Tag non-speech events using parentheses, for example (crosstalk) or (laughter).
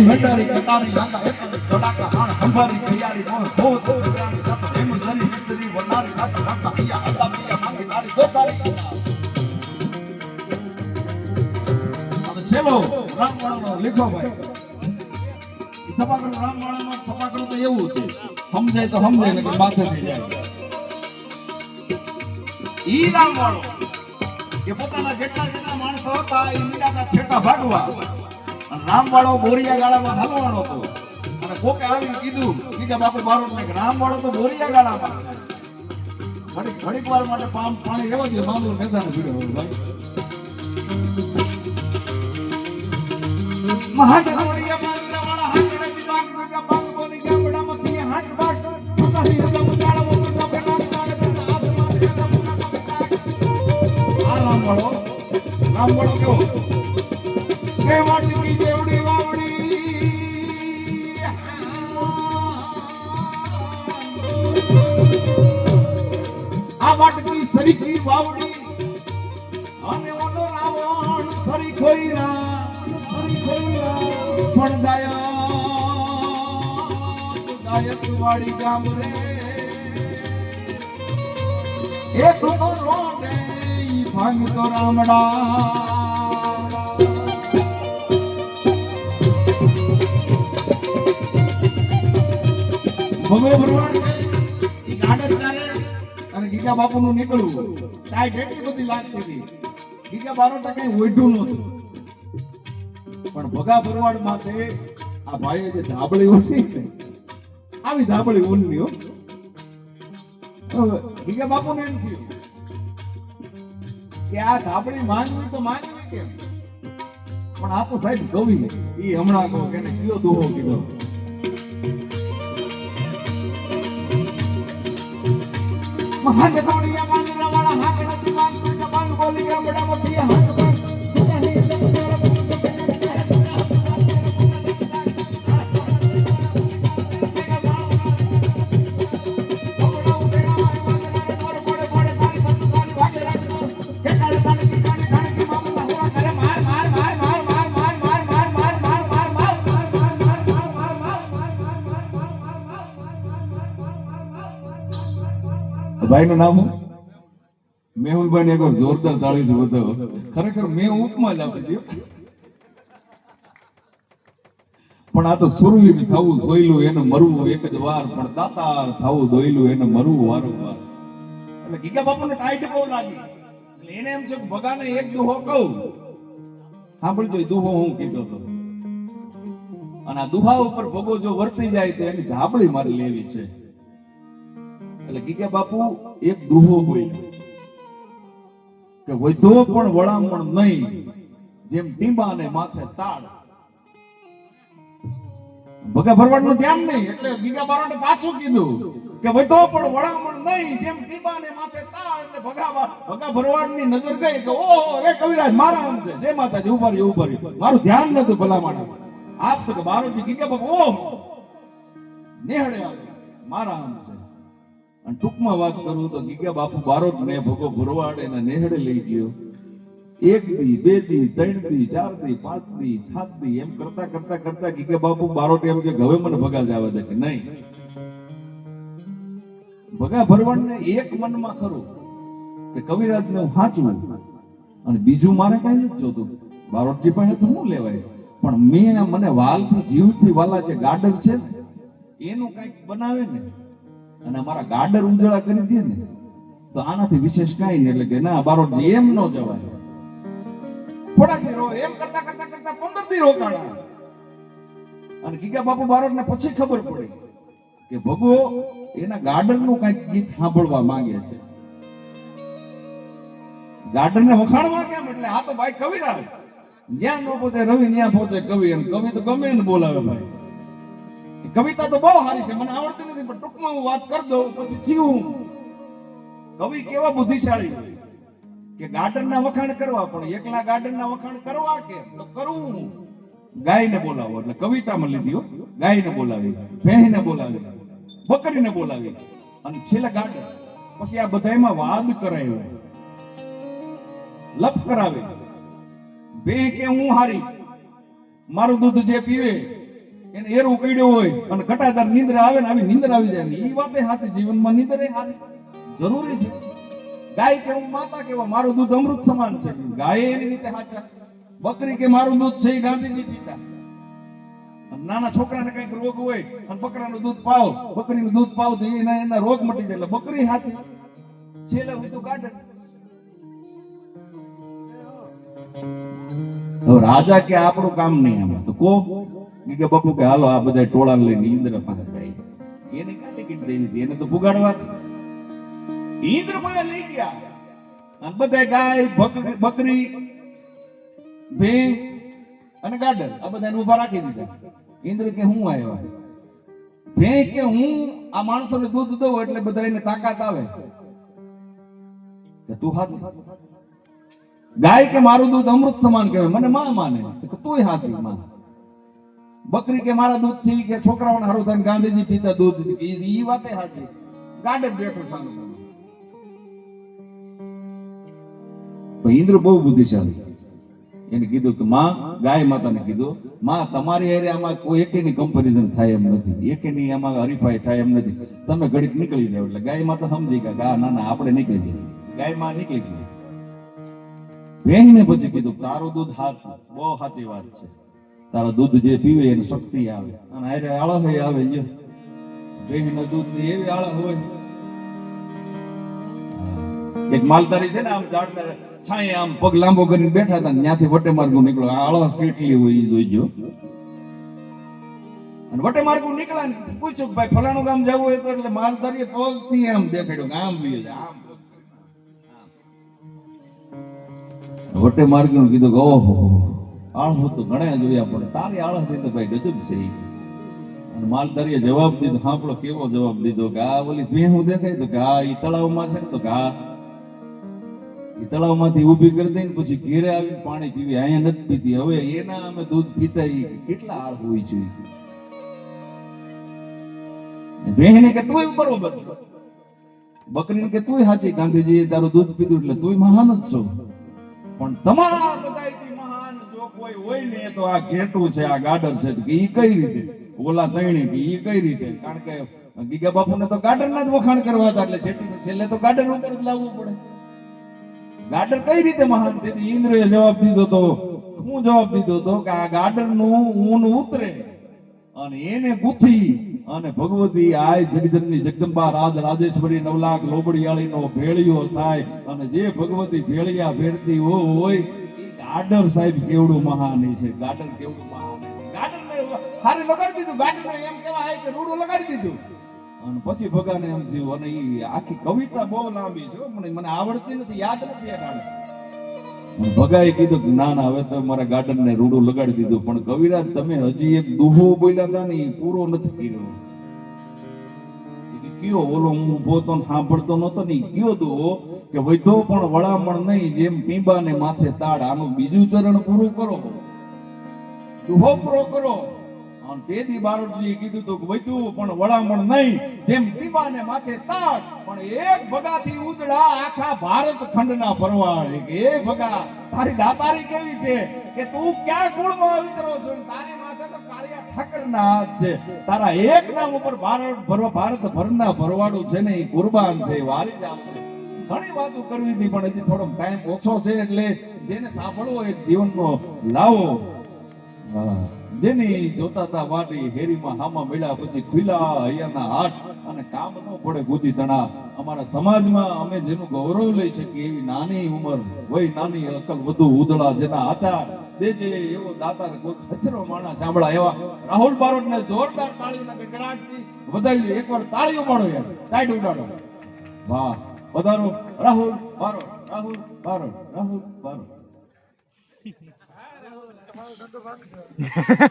વીણી હંડારી કટારી લાંગા એક ધડાકા હાણ, સંભારી તૈયારી મોહ ભોત ગજાની સાતો હેમ ધરી મિસ્ત્રી વનારી સાતો લાંગા પિયા હતા, પિયા માંગી તારી ગોતારી હવે છેલ્લો રામવાળાનો લીખો ભાઈ. સભાકરું રામવાળાનો સભાકરું તો એવું છે, સમજાય તો સમજાય ને માથે થઈ જાય. ઈ રામવાળો કે પોતાના જેટલા જેટલા માણસો હતા એ મીરાના છેટા ભાગવા. રામવાળો બોરિયા ગાળામાં હલવાનો હતો. અને કોકે આવીને કીધું કીધા બાપુ, મારો રામવાળો તો બોરિયા ગાળામાં ઘડી ઘડીક વાર માટે પામ પાણી એવો જ મામલો મેદાન ભીડો ભાઈ. રેતા મુના આ રામવાળો. રામવાળો કેવો? આ વાટકી સરીખી વાવડી. અને ઓનો રાવણ સરી ખોઈરા સરી ખોઈરા પણ ગાયા ગાયક વાડી ગામ રે. એ તો રોડે ભાંગ તો રામડા. ભગવે ભરવાડ ગીગા બાપુનું નીકળવું ટાઈટ એટલી બધી લાગતી હતી. ગીગા બારોટા કઈ ઓઢું નહોતું. પણ ભગા ભરવાડ માટે આ ભાઈએ જે ધાબળી ઉઠી ને, આવી ધાબળી ઊનની હો. ગીગા બાપુને એમ થયું કે આ ધાબળી માંગવી તો માંગવી કેમ? પણ આ તો સાહેબ કવિ એ હમણાં કહો કે કયો દોહો કીધો? ਮਹੰਦ ਦੁਨੀਆ ભાઈ નું નામ મેહુલભાઈ ને એકવાર જોરદાર તાળીથી બતાવો ખરેખર મેં ઉપમા જ આપી દઉં પણ આ તો સુરવી થવું સોયલું એને મરવું એક જ વાર, પણ દાતાર થવું દોયલું એને મરવું વારંવાર. એટલે ગીગા બાપુને ટાઈટ બહુ લાગી. એટલે એને એમ છે કે ભગાને એક દુહો કહું. સાંભળજો દુહો હું કીધો તો અને આ દુહા ઉપર ભગો જો વર્તી જાય તો એની ધાબળી મારી લેવી છે. એટલે કે બાપુ, એક દુહો બોલ્યા. કે વધો પણ વળામણ નહીં, જેમ ટીંબાને માથે તાળ. ભગા ભરવાડનું ધ્યાન નહીં, એટલે ગીગા બારોટે પાછું કીધું કે વધો પણ વળામણ નહીં, જેમ ટીંબાને માથે તાળ, એટલે ભગા ભગા ભરવાડની નજર ગઈ કે, ઓહો એ કવિરાજ, મારા આમ છે, જે માતાજી ઊભા રહ્યો ઊભા રહ્યો. મારું ધ્યાન નતું ભલા માણસ આપ તો કે બારોટજી ગીગા બાપુ, ઓહો, નેહળે મારા આમ છે. અને ટૂંકમાં વાત કરું તો ગીગા બાપુ બારોટ ને ભગો ભરવાડ એને નેહડે લઈ ગયો. એક દી, બે દી, ત્રણ દી, ચાર દી, પાંચ દી, સાત દી, એમ કરતા કરતા કરતા ગીગા બાપુ બારોટ એમ કે હવે મને ભગા જવા દે કે નહીં? ભગા ભરવાડ ને એક મનમાં ખરું કે કવિરાજ ને હું સાચવું અને બીજું મારે કઈ નથી જોતું. બારોટજી પાસે તો શું લેવાય? પણ મેં મને વાલથી, જીવથી વાલા જે ગાર્ડન છે એનું કંઈક બનાવે ને અને અમારા ગાર્ડર ઉજળા કરી દે ને, તો આનાથી વિશેષ કાંઈ એટલે કે ના બારોટ એમ ન જવાય. થોડાક દી એમ કરતા કરતા કરતા પંદર દી રોકાણા. અને ગીગા બાપુ બારોટ ને પછી ખબર પડી કે ભગવો એના ગાર્ડનનું કંઈક ગીત સાંભળવા માંગે છે. ગાર્ડન ને વખાણવા કેમ? એટલે આ તો ભાઈ કવિરાજ. જ્યાં ન પહોંચે રવિ, ત્યાં પહોંચે કવિ. એમ કવિ તો ગમે એને બોલાવે ભાઈ. કવિતા તો બહુ સારી છે. મને આવડતી નથી, પણ ટૂંકમાં હું વાત કરી દઉં, પછી થયું. કવિ કેવા બુદ્ધિશાળી? કે ગાર્ડન ના વખાણ કરવા, પણ એકલા ગાર્ડન ના વખાણ કરવા કે? તો કરવું ગાયને બોલાવો, એટલે કવિતામાં લીધી હો. ગાયને બોલાવી ભેંસને બોલાવી, બકરીને બોલાવી. અને છેલ્લે ગાર્ડન. પછી આ બધામાં વાદ કરાયો. લપ કરાવે. બે કે હું હારી. મારું દૂધ જે પીવે એને એરું કીડ્યું હોય અને કટાદાર નીંદર આવે ને આવી નીંદર આવી જાય ઈ વાતે સાચી જીવનમાં નીંદર એ જરૂરી છે. ગાય કેવું માતા કેવા, મારું દૂધ અમૃત સમાન છે. ગાય એની રીતે સાચા બકરી કે મારું દૂધ છે એ ગાંધીજી પીતા. નાના છોકરાને કંઈક રોગ હોય અને બકરાનું દૂધ પાવ, બકરીનું દૂધ પાવ તો એના એના રોગ મટી જાય. એટલે બકરી હાથી છેલ્લે હોય તો ગાર્ડન રાજા કે આપણું કામ નહીં આમાં. તો કો ઈ કે બાપુ કે, હાલો, આ બધા ટોળા લઈને ઇન્દ્ર પાસે જાય. એને ક્યાં ટિકિટ દેવી હતી એને તો અને બધા આ બધાને ઊભા રાખી દીધા. ઇન્દ્ર કે, હું આવ્યો? ભેં કે, હું? આ માણસોને દૂધ દઉં એટલે બધા એને તાકાત આવે. કે, તું હાથ. ગાય કે, મારું દૂધ અમૃત સમાન કહેવાય. મને માં માને. તો હાથી માં બકરી કે મારા દૂધથી કે છોકરાઓને હારું થાય ગાંધીજી પીતા દૂધ ઈ વાતે હાજી ગાડે બેઠો સામે ઇન્દ્ર બહુ બુદ્ધિશાળી. એને કીધું કે માં, ગાય માતાને કીધું, માં, તમારી હારે આમાં કોઈ એકેની કમ્પેરિઝન થાય એમ નથી. એકેની આમાં હરીફાઈ થાય એમ નથી. તમે ઘડીક નીકળી જાવ એટલે ગાય માતા સમજી ગયા આ ના ના, આપણે નીકળી જઈએ. ગાયમાં નીકળી ગઈ. બેહીને પછી કીધું તારું દૂધ હાથ બહુ સાચી વાત છે. તારા દૂધ જે પીવે એને શક્તિ આવે. અને આરે આળસ આવે જો. બેહીના દૂધની એવી આળસ હોય. એક માલધારી છે ને આમ ઝાડને છાંય આમ પગ લાંબો કરીને બેઠા હતા ત્યાંથી વટે માર્ગું નીકળો આળસ કેટલી હોય એ જોઈજો. અને વટે માર્ગું નીકળ્યા ને પૂછ્યું કે ભાઈ ફલાણું ગામ જવું હોય તો એટલે માલધારીએ પગથી આમ દેખાડ્યો કે આમ લઈએ આમ. વટે માર્ગું કીધું કે ઓહો આળસ તો ઘણા જોયા પણ તારી આળસથી તો ભાઈ ગજબ છે. અને માલધારીએ જવાબ દીધો સાંભળો કેવો જવાબ દીધો કે આ ઓલી ભેહું દેખાય તો કે ઈ તળાવમાં છે તો કે ઈ તળાવમાંથી ઊભી કરી દઈને પછી ઘેરે આવીને પાણી પીવી. અહીંયા નથી પીતી. હવે એના અમે દૂધ પીતા કેટલા આળ હોય છે. બેહને કે તું બરોબર. બકરીને કે તું સાચી. ગાંધીજી તારું દૂધ પીધું એટલે તું મહાન જ છો. પણ તમારા કોઈ હોય ને તો આ ઘેટું છે, આ ગાર્ડન છે કે કઈ રીતે? ઓલા તૈણી કે ઈ કઈ રીતે? કારણ કે ગીગા બાપુને તો ગાડરના જ વખાણ કરવા હતા, એટલે છેલ્લે તો ગાર્ડન ઉપર જ લાવવું પડે. ગાર્ડન કઈ રીતે મહાન તેથી ઇન્દ્રએ જવાબ દીધો તો, હું જવાબ દીધો તો કે આ ગાર્ડનનું ઊન ઉતરે અને એને ગુથી અને ભગવતી આય જગજનની જગદંબા રાજ, રાજેશ્વરી નવલાખ લોબડિયાળી નો ભેળિયો થાય અને જે ભગવતી ભેળિયા ભેળતી હોય ગાડર સાહેબ કેવડું મહાન છે. ગાડર કેવડું મહાન ગાડર ને હારે લગાડી દીધું. ગાડર ને એમ કેવાય કે રૂડું લગાડી દીધું. અને પછી ભગાને એમ થયું અને એ આખી કવિતા બહુ લાંબી છે મને મને આવડતી નથી, યાદ નથી આ ભગાએ કીધું કે, ના ના, હવે તો મારા ગાર્ડન ને રૂડું લગાડી દીધું. પણ કવિરાજ, તમે હજી એક દુહો બોલ્યા હતા ને એ પૂરો નથી કર્યો. કયો ઓલો હું ઊભો તો સાંભળતો નતો ને કયો દુહો કે વૈધો પણ વળામણ નહીં, જેમ પીંબાને માથે તાળ, આનું બીજું ચરણ પૂરું કરો. દુહો પૂરો કરો. અને તેથી બારોટજીએ કીધું તો વૈધું પણ વળામણ નહીં, જેમ પીંબાને માથે તાળ, પણ એક ભગાથી ઉજળા આખા ભારત ખંડના પરવાળ એ ભગા, તારી દાતારી કેવી છે? કે તું ક્યાં કુળમાં અવિતરો છો તારી તો ઠાકરના તારા એક નામ ઉપર ભારત ભરવા, ભારત ભરના ભરવાડું છે ને એ કુરબાન છે વારી ઘણી વાતો કરવી હતી, પણ હજી ટાઈમ ઓછો છે એટલે જેને સાંભળવો હોય જીવનનો લાવો. હા. જેની જોતા તા વાટી હેરીમાં હામા મળ્યા પછી ખુલા હૈયાના હાથ અને કામ ન પડે ગુજી તણા. અમારા સમાજમાં અમે જેનું ગૌરવ લઈ શકીએ એવી નાની ઉંમર વય નાની અકલ વધુ ઉદળા જેના આચાર દેજે એવો દાતાર કોઈ માણા સાંભળા એવા. રાહુલ બારોટને જોરદાર તાળીઓના ગડગડાટથી વધાવી એકવાર તાળીઓ પાડો યાર. ટાઈટ ઉડાડો. વાહ. વધારો. રાહુલ બારોટ. રાહુલ બારોટ. રાહુલ બારોટ. (laughs)